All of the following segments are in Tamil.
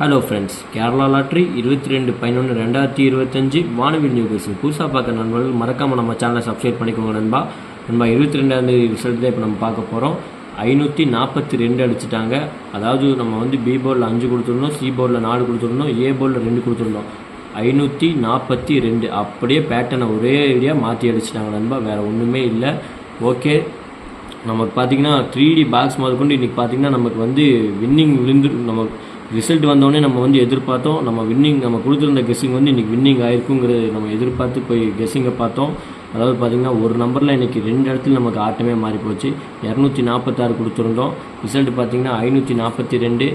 ஹலோ ஃப்ரெண்ட்ஸ் கேரளா லாட்ரி இருபத்தி ரெண்டு பதினொன்று ரெண்டாயிரத்தி இருபத்தஞ்சு வானவில் நியூ பேசும் புதுசாக பார்க்க நண்பர்கள் மறக்காமல் நம்ம சேனலை சப்ஸ்கிரைப் பண்ணிக்கோங்க நண்பா. நண்பா இருபத்தி ரெண்டாந்தேதி ரிசல்ட் தான் இப்போ நம்ம பார்க்க போகிறோம் ஐநூற்றி நாற்பத்தி ரெண்டு அடிச்சிட்டாங்க. அதாவது நம்ம வந்து பி போர்டில் அஞ்சு கொடுத்துருந்தோம் சி போர்டில் நாலு கொடுத்துருந்தோம் ஏ போர்டில் ரெண்டு கொடுத்துருந்தோம் ஐநூற்றி நாற்பத்தி ரெண்டு அப்படியே பேட்டனை ஒரே ஏரியா மாற்றி அடிச்சிட்டாங்க நண்பா. வேறு ஒன்றுமே இல்லை. ஓகே நமக்கு பார்த்தீங்கன்னா த்ரீ டி பாக்ஸ் முதற்கொண்டு இன்றைக்கி பார்த்தீங்கன்னா நமக்கு வந்து வின்னிங் விழுந்து நம்ம ரிசல்ட் வந்தோடனே நம்ம வந்து எதிர்பார்த்தோம். நம்ம வின்னிங் நம்ம கொடுத்துருந்த கெஸ்ஸிங் வந்து இன்றைக்கி வின்னிங் ஆயிருக்குங்கிறது நம்ம எதிர்பார்த்து போய் கெஸ்ஸிங்கை பார்த்தோம். அதாவது பார்த்திங்கன்னா ஒரு நம்பரில் இன்றைக்கி ரெண்டு இடத்துல நமக்கு ஆட்டமே மாறி போச்சு. இரநூத்தி நாற்பத்தாறு கொடுத்துருந்தோம். ரிசல்ட் பார்த்திங்கன்னா ஐநூற்றி நாற்பத்தி ரெண்டு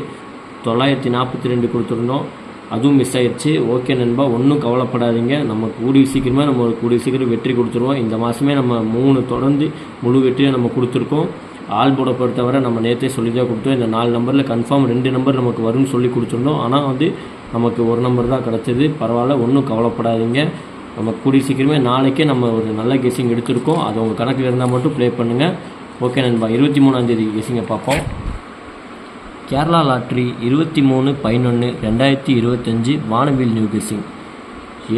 தொள்ளாயிரத்தி நாற்பத்தி ரெண்டு கொடுத்துருந்தோம். அதுவும் மிஸ் ஆயிடுச்சு. ஓகே நண்பா ஒன்றும் கவலைப்படாதீங்க. நம்ம கூடிய சீக்கிரமாக நம்ம கூடிய சீக்கிரம் வெற்றி கொடுத்துருவோம். இந்த மாதமே நம்ம மூணு தொடர்ந்து முழு வெற்றியை நம்ம கொடுத்துருக்கோம். ஆள் போட பொறுத்தவரை நம்ம நேற்றே சொல்லி தான் கொடுத்தோம். இந்த நாலு நம்பரில் கன்ஃபார்ம் ரெண்டு நம்பர் நமக்கு வரும்னு சொல்லி கொடுத்துருந்தோம். ஆனால் வந்து நமக்கு ஒரு நம்பர் தான் கிடச்சிது. பரவாயில்ல ஒன்றும் கவலைப்படாதீங்க. நம்ம கூடிய சீக்கிரமே நாளைக்கே நம்ம ஒரு நல்ல கெஸிங் எடுத்திருக்கோம். அது உங்கள் கணக்கில் இருந்தால் மட்டும் ப்ளே பண்ணுங்கள் ஓகே நண்பா இருபத்தி மூணாந்தேதி கெஸிங்கை பார்ப்போம். கேரளா லாட்ரி இருபத்தி மூணு பதினொன்று ரெண்டாயிரத்தி இருபத்தஞ்சி வானவில் நியூ கிசிங்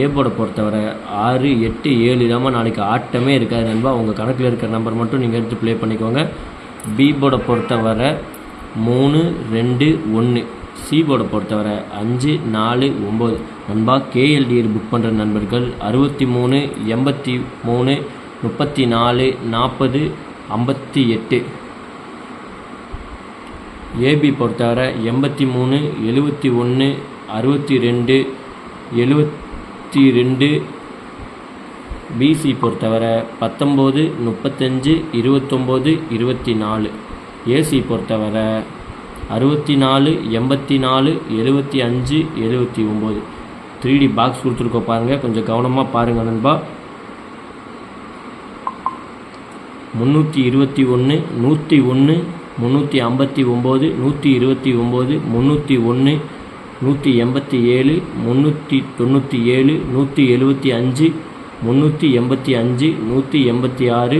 ஏபோட பொறுத்தவரை ஆறு எட்டு ஏழு இல்லாமல் நாளைக்கு ஆட்டமே இருக்காது நண்பா. உங்கள் கணக்கில் இருக்கிற நம்பர் மட்டும் நீங்கள் எடுத்து ப்ளே பண்ணிக்கோங்க. பி பொறுத்தவரை மூணு ரெண்டு ஒன்று சிபோட பொறுத்தவரை அஞ்சு நாலு ஒம்பது. நண்பா கேஎல்டிஎல் புக் பண்ணுற நண்பர்கள் அறுபத்தி மூணு எண்பத்தி மூணு முப்பத்தி நாலு நாற்பது ஐம்பத்தி எட்டு. ஏபி பொறுத்தவரை எண்பத்தி மூணு எழுபத்தி ஒன்று அறுபத்தி ரெண்டு எழுபத்தி ரெண்டு. பிசி பொறுத்தவரை பத்தொம்போது முப்பத்தஞ்சு இருபத்தொம்போது இருபத்தி நாலு. ஏசி பொறுத்தவரை அறுபத்தி நாலு எண்பத்தி நாலு எழுபத்தி அஞ்சு எழுபத்தி ஒம்பது. த்ரீ டி பாக்ஸ் கொடுத்துருக்கோம் பாருங்கள் கொஞ்சம் கவனமாக பாருங்கள் நண்பா. முந்நூற்றி இருபத்தி ஒன்று நூற்றி ஒன்று முந்நூற்றி ஐம்பத்தி ஒம்பது நூற்றி இருபத்தி ஒம்பது முந்நூற்றி ஒன்று நூற்றி எண்பத்தி ஏழு முந்நூற்றி தொண்ணூற்றி ஏழு நூற்றி எழுபத்தி அஞ்சு முந்நூற்றி எண்பத்தி அஞ்சு நூற்றி எண்பத்தி ஆறு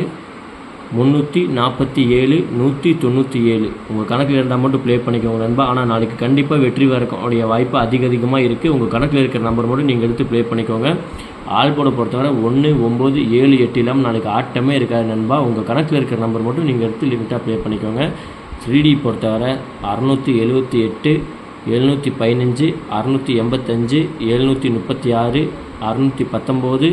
முந்நூற்றி நாற்பத்தி ஏழு நூற்றி தொண்ணூற்றி ஏழு. உங்கள் கணக்கில் இருந்தால் மட்டும் ப்ளே பண்ணிக்கோங்க நண்பா. ஆனால் நாளைக்கு கண்டிப்பாக வெற்றி வரக்கூடிய வாய்ப்பு அதிக அதிகமாக இருக்குது உங்கள் கணக்கில் இருக்கிற நம்பர் மட்டும் நீங்கள் எடுத்து ப்ளே பண்ணிக்கோங்க. ஆள் பொறுத்தவரை ஒன்று ஒம்பது ஏழு எட்டு இல்லாமல் நாளைக்கு ஆட்டமே இருக்காது நண்பா. உங்கள் கணக்கில் இருக்கிற நம்பர் மட்டும் நீங்கள் எடுத்து லிமிட்டாக ப்ளே பண்ணிக்கோங்க. த்ரீடி பொறுத்தவரை அறநூற்றி எழுபத்தி எட்டு எழுநூற்றி பதினஞ்சு அறநூற்றி எண்பத்தஞ்சு எழுநூற்றி முப்பத்தி ஆறு அறநூற்றி பத்தொம்போது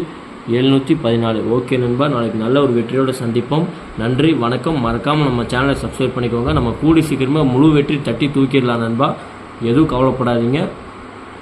எழுநூற்றி பதினாலு. ஓகே நண்பா நாளைக்கு நல்ல ஒரு வெற்றியோடு சந்திப்போம். நன்றி வணக்கம். மறக்காமல் நம்ம சேனலை சப்ஸ்கிரைப் பண்ணிக்கோங்க. நம்ம கூடி சீக்கிரமாக முழு வெற்றி தட்டி தூக்கிடலாம் நண்பா. எதுவும் கவலைப்படாதீங்க.